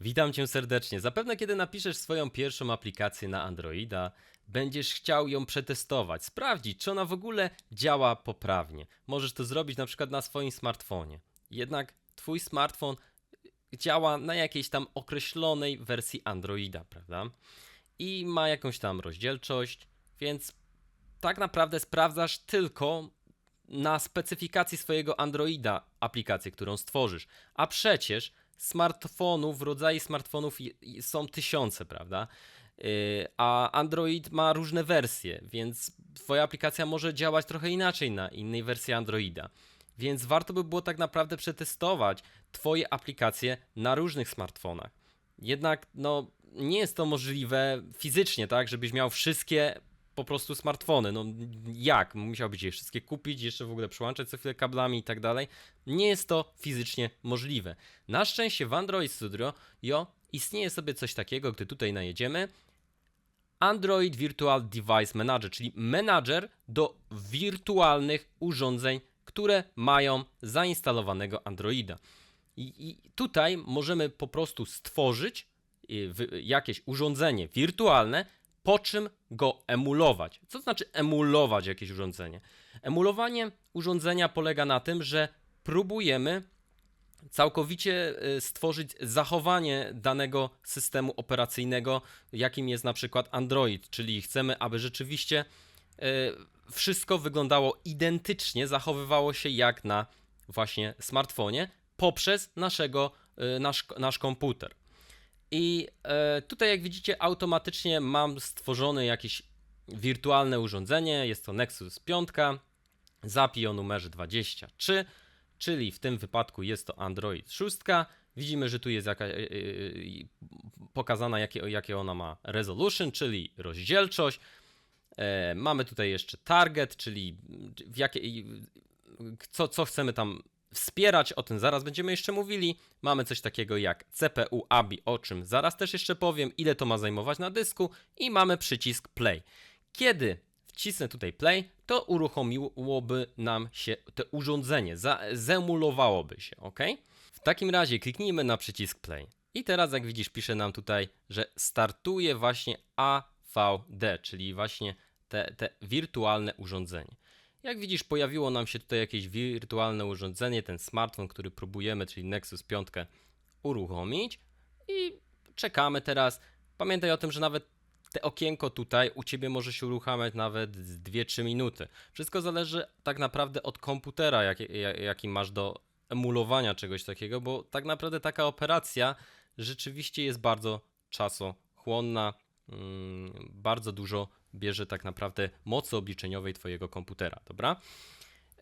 Witam cię serdecznie. Zapewne kiedy napiszesz swoją pierwszą aplikację na Androida, będziesz chciał ją przetestować, sprawdzić, czy ona w ogóle działa poprawnie. Możesz to zrobić na przykład na swoim smartfonie. Jednak twój smartfon działa na jakiejś tam określonej wersji Androida, prawda? I ma jakąś tam rozdzielczość, więc tak naprawdę sprawdzasz tylko na specyfikacji swojego Androida aplikację, którą stworzysz. A przecież smartfonów, rodzajów smartfonów są tysiące, prawda? Yy, A Android ma różne wersje, więc Twoja aplikacja może działać trochę inaczej na innej wersji Androida. Więc warto by było tak naprawdę przetestować Twoje aplikacje na różnych smartfonach. Jednak no, nie jest to możliwe fizycznie, tak, żebyś miał wszystkie po prostu smartfony. No jak? Musiałbyś je wszystkie kupić, jeszcze w ogóle przyłączać co chwilę kablami i tak dalej. Nie jest to fizycznie możliwe. Na szczęście w Android Studio jo, istnieje sobie coś takiego, gdy tutaj najedziemy. Android Virtual Device Manager, czyli menadżer do wirtualnych urządzeń, które mają zainstalowanego Androida. I, I tutaj możemy po prostu stworzyć y, jakieś urządzenie wirtualne, po czym go emulować. Co znaczy emulować jakieś urządzenie? Emulowanie urządzenia polega na tym, że próbujemy całkowicie y, stworzyć zachowanie danego systemu operacyjnego, jakim jest na przykład Android, czyli chcemy, aby rzeczywiście y, wszystko wyglądało identycznie, zachowywało się jak na właśnie smartfonie poprzez naszego, y, nasz, nasz komputer. I e, tutaj, jak widzicie, automatycznie mam stworzone jakieś wirtualne urządzenie. Jest to Nexus 5, ZAPI o numerze 23, czyli w tym wypadku jest to Android 6. Widzimy, że tu jest jaka, e, e, pokazana, jakie, jakie ona ma resolution, czyli rozdzielczość. Mamy tutaj jeszcze target, czyli w jakie, co, co chcemy tam wspierać, o tym zaraz będziemy jeszcze mówili. Mamy coś takiego jak CPU ABI, o czym zaraz też jeszcze powiem, ile to ma zajmować na dysku i mamy przycisk play. Kiedy wcisnę tutaj play, to uruchomiłoby nam się to urządzenie, zemulowałoby się, ok? W takim razie kliknijmy na przycisk play. I teraz jak widzisz pisze nam tutaj, że startuje właśnie AVD, czyli właśnie te, te wirtualne urządzenie. Jak widzisz, pojawiło nam się tutaj jakieś wirtualne urządzenie, ten smartfon, który próbujemy, czyli Nexus 5 uruchomić i czekamy teraz. Pamiętaj o tym, że nawet te okienko tutaj u Ciebie może się uruchamiać nawet z 2-3 minuty. Wszystko zależy tak naprawdę od komputera, jaki, jaki masz do emulowania czegoś takiego, bo tak naprawdę taka operacja rzeczywiście jest bardzo czasochłonna, mm, bardzo dużo bierze tak naprawdę mocy obliczeniowej Twojego komputera, dobra?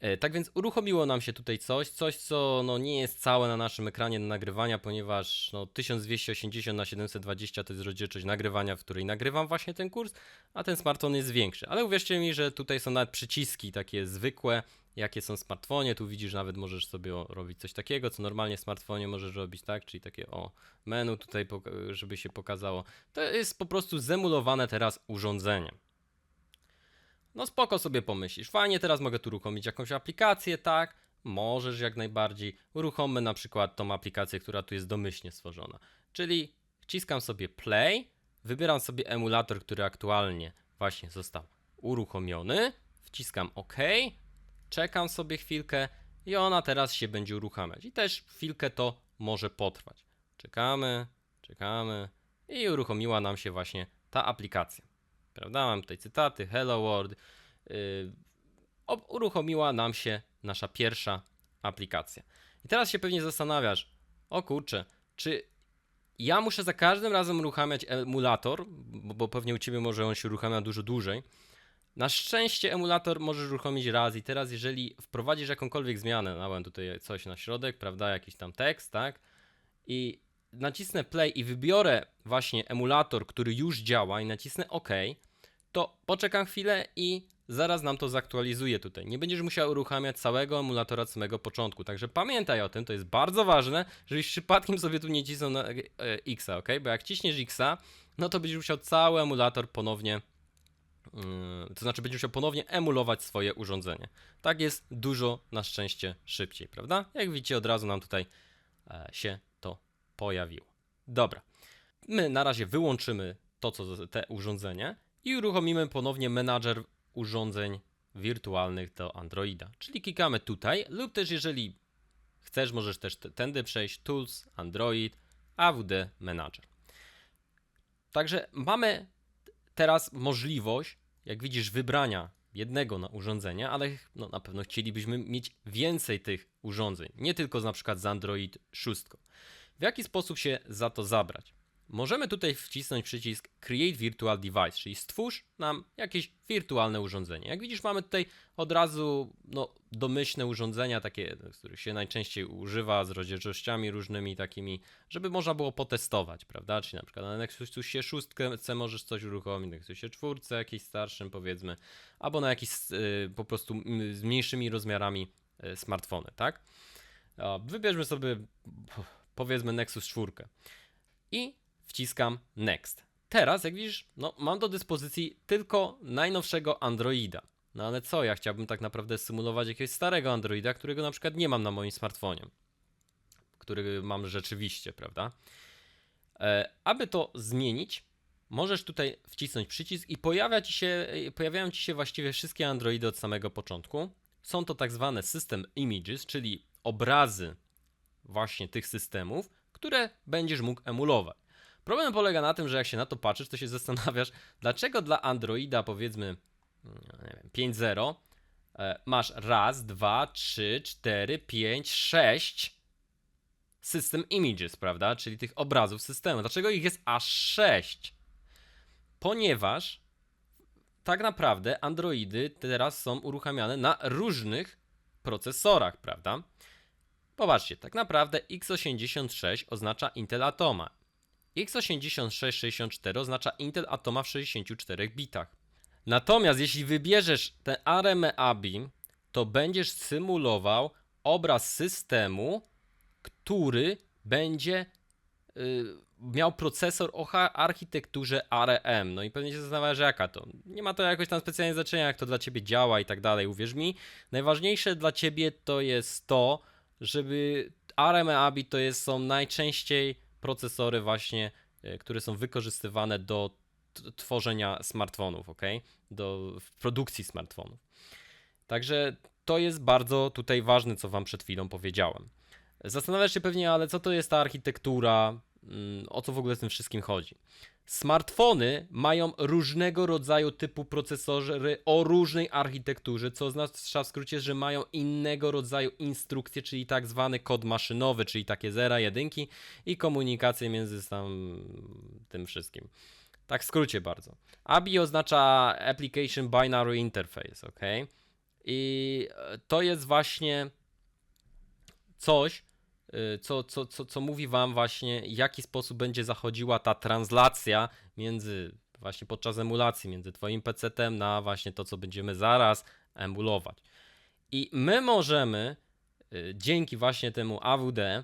E, Tak więc uruchomiło nam się tutaj coś, coś co no, nie jest całe na naszym ekranie do nagrywania, ponieważ no, 1280 na 720 to jest rozdzielczość nagrywania, w której nagrywam właśnie ten kurs, a ten smartfon jest większy. Ale uwierzcie mi, że tutaj są nawet przyciski takie zwykłe, jakie są smartfonie. Tu widzisz, nawet możesz sobie robić coś takiego, co normalnie w smartfonie możesz robić, tak? Czyli takie o menu tutaj, żeby się pokazało. To jest po prostu zemulowane teraz urządzenie. No spoko sobie pomyślisz, fajnie, teraz mogę tu uruchomić jakąś aplikację, tak? Możesz jak najbardziej. Uruchommy na przykład tą aplikację, która tu jest domyślnie stworzona. Czyli wciskam sobie play, wybieram sobie emulator, który aktualnie właśnie został uruchomiony, wciskam OK, czekam sobie chwilkę i ona teraz się będzie uruchamiać. I też chwilkę to może potrwać. Czekamy, czekamy i uruchomiła nam się właśnie ta aplikacja. Prawda? Mam tutaj cytaty, Hello World. Yy, uruchomiła nam się nasza pierwsza aplikacja. I teraz się pewnie zastanawiasz, o kurczę, czy ja muszę za każdym razem uruchamiać emulator, bo, bo pewnie u Ciebie może on się uruchamia dużo dłużej. Na szczęście emulator możesz uruchomić raz i teraz jeżeli wprowadzisz jakąkolwiek zmianę, dałem tutaj coś na środek, prawda, jakiś tam tekst, tak, i nacisnę play i wybiorę właśnie emulator, który już działa i nacisnę OK, to poczekam chwilę i zaraz nam to zaktualizuje tutaj. Nie będziesz musiał uruchamiać całego emulatora od samego początku, także pamiętaj o tym, to jest bardzo ważne, żebyś przypadkiem sobie tu nie cisnął na X, ok? Bo jak ciśniesz X, no to będziesz musiał cały emulator ponownie to znaczy będziesz musiał ponownie emulować swoje urządzenie. Tak jest dużo na szczęście szybciej, prawda? Jak widzicie, od razu nam tutaj e, się to pojawiło. Dobra. My na razie wyłączymy to, co te urządzenie i uruchomimy ponownie menadżer urządzeń wirtualnych do Androida. Czyli klikamy tutaj, lub też jeżeli chcesz, możesz też tędy przejść Tools, Android, AWD Manager. Także mamy teraz możliwość, jak widzisz, wybrania jednego na urządzenia, ale no, na pewno chcielibyśmy mieć więcej tych urządzeń, nie tylko na przykład z Android 6. W jaki sposób się za to zabrać? Możemy tutaj wcisnąć przycisk Create Virtual Device, czyli stwórz nam jakieś wirtualne urządzenie. Jak widzisz, mamy tutaj od razu no, domyślne urządzenia, takie, których się najczęściej używa, z rozdzielczościami różnymi takimi, żeby można było potestować, prawda? Czyli na przykład na Nexusie 6 możesz coś uruchomić, na Nexusie 4 jakieś starszym powiedzmy, albo na jakiś y, po prostu z mniejszymi rozmiarami y, smartfony, tak? Wybierzmy sobie powiedzmy Nexus 4 i wciskam Next. Teraz, jak widzisz, no, mam do dyspozycji tylko najnowszego Androida. No ale co, ja chciałbym tak naprawdę symulować jakiegoś starego Androida, którego na przykład nie mam na moim smartfonie. Który mam rzeczywiście, prawda? E, aby to zmienić, możesz tutaj wcisnąć przycisk i pojawia ci się, pojawiają ci się właściwie wszystkie Androidy od samego początku. Są to tak zwane system images, czyli obrazy właśnie tych systemów, które będziesz mógł emulować. Problem polega na tym, że jak się na to patrzysz, to się zastanawiasz, dlaczego dla Androida powiedzmy mm, nie wiem, 5.0 e, masz raz, dwa, trzy, cztery, pięć, sześć system images, prawda? Czyli tych obrazów systemu. Dlaczego ich jest aż 6? Ponieważ tak naprawdę Androidy teraz są uruchamiane na różnych procesorach, prawda? Popatrzcie, tak naprawdę x86 oznacza Intel Atoma. X86-64 oznacza Intel Atoma w 64 bitach. Natomiast jeśli wybierzesz ten ARM ABI, to będziesz symulował obraz systemu, który będzie y, miał procesor o architekturze ARM. No i pewnie się zastanawiasz, jaka to. Nie ma to jakoś tam specjalnie znaczenia, jak to dla ciebie działa i tak dalej. Uwierz mi, najważniejsze dla ciebie to jest to, żeby ARM ABI to jest, są najczęściej procesory właśnie, y, które są wykorzystywane do tworzenia smartfonów, ok? Do produkcji smartfonów. Także to jest bardzo tutaj ważne, co wam przed chwilą powiedziałem. Zastanawiasz się pewnie, ale co to jest ta architektura? Mm, O co w ogóle z tym wszystkim chodzi? Smartfony mają różnego rodzaju typu procesory o różnej architekturze, co oznacza w skrócie, że mają innego rodzaju instrukcje, czyli tak zwany kod maszynowy, czyli takie zera, jedynki i komunikację między tam tym wszystkim. Tak w skrócie bardzo. ABI oznacza Application Binary Interface, ok? I e, to jest właśnie coś, co, co, co, co mówi wam właśnie, w jaki sposób będzie zachodziła ta translacja między, właśnie podczas emulacji, między twoim PC-tem na właśnie to, co będziemy zaraz emulować. I my możemy y, dzięki właśnie temu AWD, y,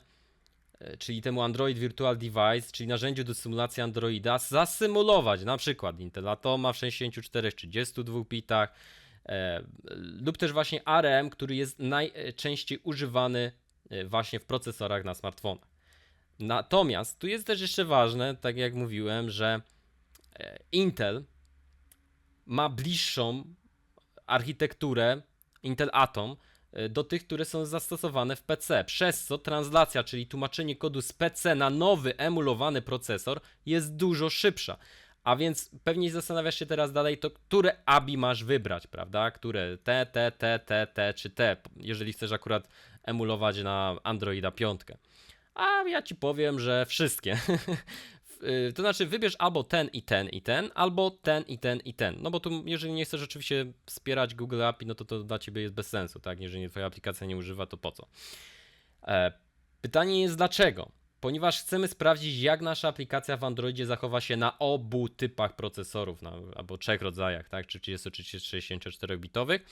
czyli temu Android Virtual Device, czyli narzędziu do symulacji Androida, zasymulować na przykład Intel Atoma w 64-32 bitach, e, lub też właśnie ARM, który jest najczęściej używany właśnie w procesorach na smartfonach. Natomiast tu jest też jeszcze ważne, tak jak mówiłem, że e, Intel ma bliższą architekturę Intel Atom e, do tych, które są zastosowane w PC, przez co translacja, czyli tłumaczenie kodu z PC na nowy emulowany procesor jest dużo szybsza. A więc pewnie zastanawiasz się teraz dalej, to które ABI masz wybrać, prawda? Które T, T, T, T, T czy T, jeżeli chcesz akurat emulować na Androida 5. A ja ci powiem, że wszystkie. Y, to znaczy, wybierz albo ten i ten i ten, albo ten i ten i ten. No bo tu, jeżeli nie chcesz oczywiście wspierać Google API, no to to dla ciebie jest bez sensu, tak? Jeżeli twoja aplikacja nie używa, to po co? E, pytanie jest dlaczego? Ponieważ chcemy sprawdzić, jak nasza aplikacja w Androidzie zachowa się na obu typach procesorów, na, albo trzech rodzajach, tak? Czy 30 czy 64 bitowych,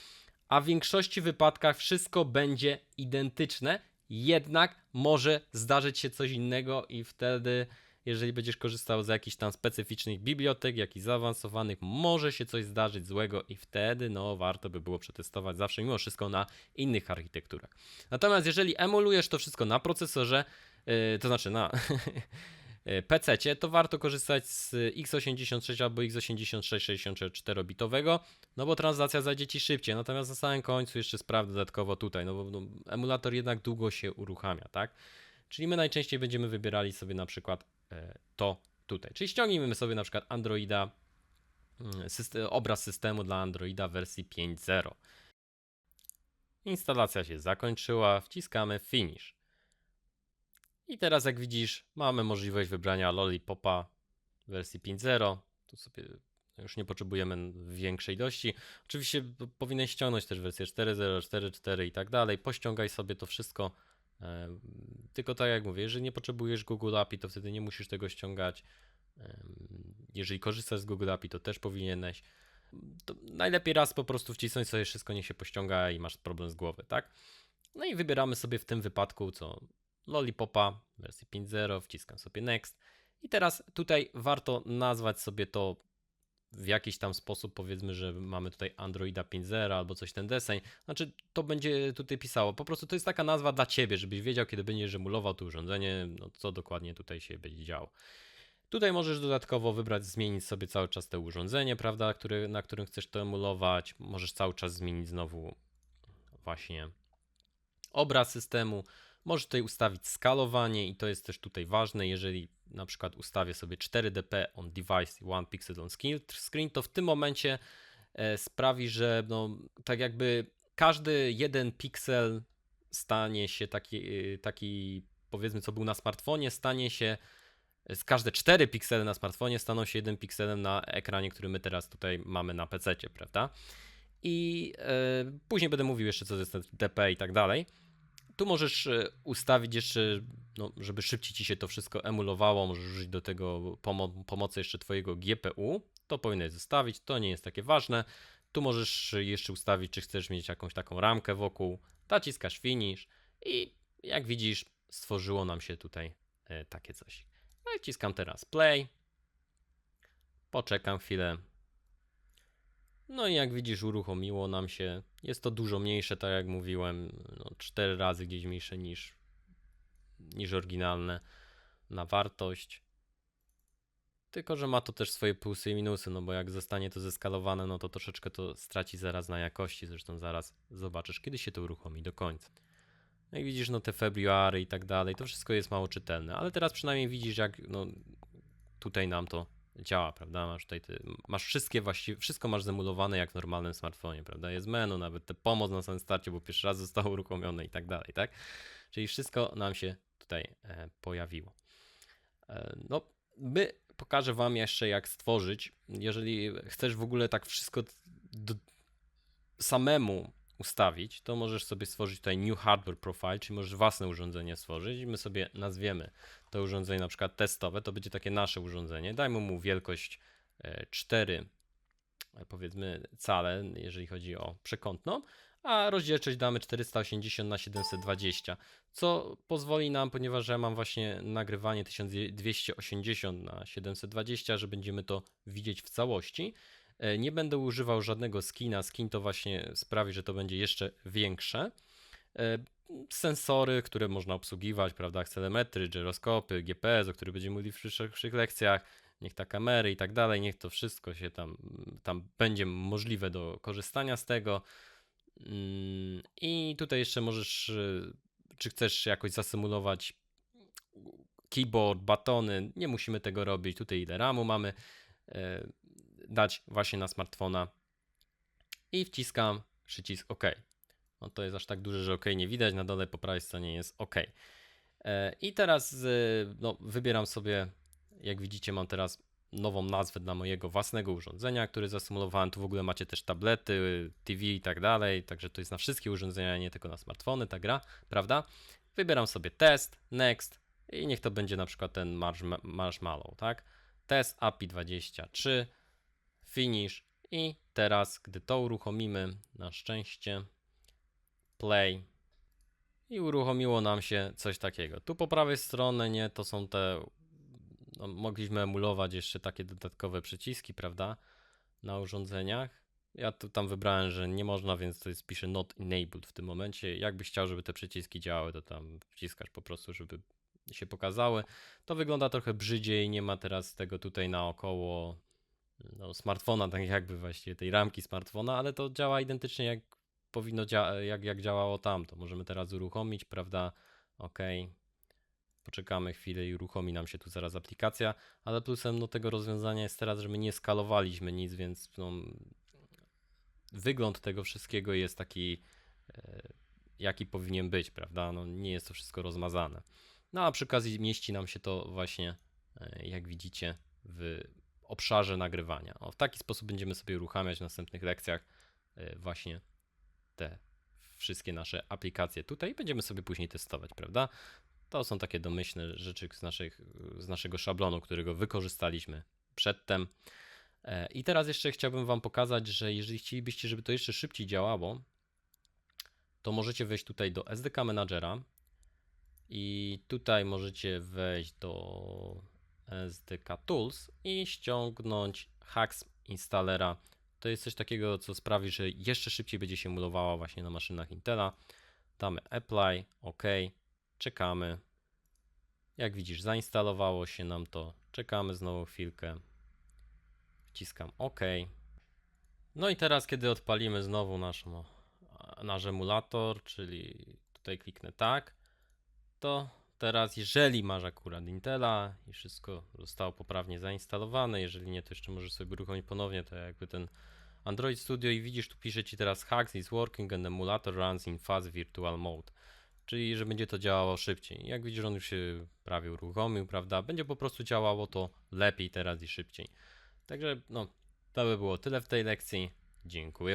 a w większości wypadkach wszystko będzie identyczne, jednak może zdarzyć się coś innego i wtedy, jeżeli będziesz korzystał z jakichś tam specyficznych bibliotek, jakichś zaawansowanych, może się coś zdarzyć złego i wtedy, no, warto by było przetestować zawsze mimo wszystko na innych architekturach. Natomiast jeżeli emulujesz to wszystko na procesorze, to znaczy na e, PC, to warto korzystać z x86 albo x86 64-bitowego, no bo translacja zajdzie Ci szybciej. Natomiast na samym końcu jeszcze spraw dodatkowo tutaj, no bo no, emulator jednak długo się uruchamia, tak? Czyli my najczęściej będziemy wybierali sobie na przykład e, to tutaj. Czyli ściągnijmy sobie na przykład Androida, mm, system, obraz systemu dla Androida wersji 5.0. Instalacja się zakończyła, wciskamy Finish. I teraz jak widzisz, mamy możliwość wybrania Lollipopa wersji 5.0. Tu sobie już nie potrzebujemy większej ilości. Oczywiście p- powinien ściągnąć też wersję 4.0, 4.4 i tak dalej. Pościągaj sobie to wszystko. Tylko tak jak mówię, jeżeli nie potrzebujesz Google API, to wtedy nie musisz tego ściągać. Jeżeli korzystasz z Google API, to też powinieneś. To najlepiej raz po prostu wcisnąć sobie wszystko, niech się pościąga i masz problem z głowy, tak? No i wybieramy sobie w tym wypadku co Lollipopa wersji 5.0, wciskam sobie Next. I teraz tutaj warto nazwać sobie to w jakiś tam sposób, powiedzmy, że mamy tutaj Androida 5.0 albo coś ten deseń. Znaczy, to będzie tutaj pisało. Po prostu to jest taka nazwa dla ciebie, żebyś wiedział, kiedy będziesz emulował to urządzenie, no co dokładnie tutaj się będzie działo. Tutaj możesz dodatkowo wybrać, zmienić sobie cały czas te urządzenie, prawda, które, na którym chcesz to emulować. Możesz cały czas zmienić znowu właśnie obraz systemu. Możesz tutaj ustawić skalowanie i to jest też tutaj ważne, jeżeli na przykład ustawię sobie 4dp on device i 1 pixel on screen, to w tym momencie e, sprawi, że no, tak jakby każdy jeden piksel stanie się taki, e, taki powiedzmy co był na smartfonie, stanie się z każde 4 piksele na smartfonie staną się jednym pikselem na ekranie, który my teraz tutaj mamy na PC, prawda? I e, później będę mówił jeszcze, co to jest DP i tak dalej. Tu możesz e, ustawić jeszcze, no, żeby szybciej ci się to wszystko emulowało. Możesz użyć do tego pomo- pomocy jeszcze Twojego GPU. To powinieneś zostawić, to nie jest takie ważne. Tu możesz jeszcze ustawić, czy chcesz mieć jakąś taką ramkę wokół. Naciskasz finish i jak widzisz, stworzyło nam się tutaj e, takie coś. No i wciskam teraz play. Poczekam chwilę. No i jak widzisz, uruchomiło nam się. Jest to dużo mniejsze, tak jak mówiłem, no 4 razy gdzieś mniejsze niż, niż oryginalne na wartość. Tylko, że ma to też swoje plusy i minusy, no bo jak zostanie to zeskalowane, no to troszeczkę to straci zaraz na jakości. Zresztą zaraz zobaczysz, kiedy się to uruchomi do końca. No i widzisz, no te february i tak dalej, to wszystko jest mało czytelne, ale teraz przynajmniej widzisz, jak no, tutaj nam to działa, prawda? Masz tutaj, ty, masz wszystkie właściwie, wszystko masz zemulowane jak w normalnym smartfonie, prawda? Jest menu, nawet te pomoc na samym starcie, bo pierwszy raz zostało uruchomione i tak dalej, tak? Czyli wszystko nam się tutaj e, pojawiło. E, no, my pokażę Wam jeszcze, jak stworzyć. Jeżeli chcesz w ogóle tak wszystko do, samemu ustawić, to możesz sobie stworzyć tutaj New Hardware Profile, czyli możesz własne urządzenie stworzyć i my sobie nazwiemy to urządzenie na przykład testowe, to będzie takie nasze urządzenie. Dajmy mu wielkość e, 4 e, powiedzmy cale, jeżeli chodzi o przekątną, a rozdzielczość damy 480 na 720, co pozwoli nam, ponieważ ja mam właśnie nagrywanie 1280 na 720, że będziemy to widzieć w całości. E, Nie będę używał żadnego skina. Skin to właśnie sprawi, że to będzie jeszcze większe. E, Sensory, które można obsługiwać, prawda, akcelemetry, gyroskopy, GPS, o których będziemy mówili w przyszłych lekcjach, niech ta kamery i tak dalej, niech to wszystko się tam, tam będzie możliwe do korzystania z tego. Mm, I tutaj jeszcze możesz, y, czy chcesz jakoś zasymulować keyboard, batony, nie musimy tego robić. Tutaj ile RAMu mamy e, dać właśnie na smartfona i wciskam przycisk OK. No to jest aż tak duże, że OK nie widać, na dole po prawej stronie jest OK. E, I teraz y, no, wybieram sobie, jak widzicie mam teraz nową nazwę dla mojego własnego urządzenia, które zasymulowałem. Tu w ogóle macie też tablety, TV i tak dalej, także to jest na wszystkie urządzenia, nie tylko na smartfony ta gra, prawda? Wybieram sobie test, next i niech to będzie na przykład ten marshma- marshmallow, tak? Test API 23, finish i teraz, gdy to uruchomimy, na szczęście, play i uruchomiło nam się coś takiego. Tu po prawej stronie, nie, to są te no, mogliśmy emulować jeszcze takie dodatkowe przyciski, prawda, na urządzeniach. Ja tu tam wybrałem, że nie można, więc to jest pisze not enabled w tym momencie. Jakbyś chciał, żeby te przyciski działały, to tam wciskasz po prostu, żeby się pokazały. To wygląda trochę brzydziej, nie ma teraz tego tutaj naokoło no, smartfona, tak jakby właściwie tej ramki smartfona, ale to działa identycznie jak powinno dzia- jak, jak działało tamto. Możemy teraz uruchomić, prawda? Ok. Poczekamy chwilę i uruchomi nam się tu zaraz aplikacja, ale plusem no, tego rozwiązania jest teraz, że my nie skalowaliśmy nic, więc no, wygląd tego wszystkiego jest taki, e, jaki powinien być, prawda? No, nie jest to wszystko rozmazane. No a przy okazji mieści nam się to właśnie, e, jak widzicie, w obszarze nagrywania. O, w taki sposób będziemy sobie uruchamiać w następnych lekcjach e, właśnie te wszystkie nasze aplikacje tutaj i będziemy sobie później testować, prawda? To są takie domyślne rzeczy z, naszych, z naszego szablonu, którego wykorzystaliśmy przedtem. E, I teraz jeszcze chciałbym Wam pokazać, że jeżeli chcielibyście, żeby to jeszcze szybciej działało, to możecie wejść tutaj do SDK Managera i tutaj możecie wejść do SDK Tools i ściągnąć Hacks Installera. To jest coś takiego, co sprawi, że jeszcze szybciej będzie się emulowała właśnie na maszynach Intela. Damy Apply, OK, czekamy. Jak widzisz, zainstalowało się nam to. Czekamy znowu chwilkę. Wciskam OK. No i teraz, kiedy odpalimy znowu nasz, nasz emulator, czyli tutaj kliknę tak, to teraz, jeżeli masz akurat Intela i wszystko zostało poprawnie zainstalowane, jeżeli nie, to jeszcze możesz sobie uruchomić ponownie, to jakby ten Android Studio i widzisz, tu pisze ci teraz Hacks is working and emulator runs in fast virtual mode. Czyli, że będzie to działało szybciej. Jak widzisz, on już się prawie uruchomił, prawda? Będzie po prostu działało to lepiej teraz i szybciej. Także, no, to by było tyle w tej lekcji. Dziękuję.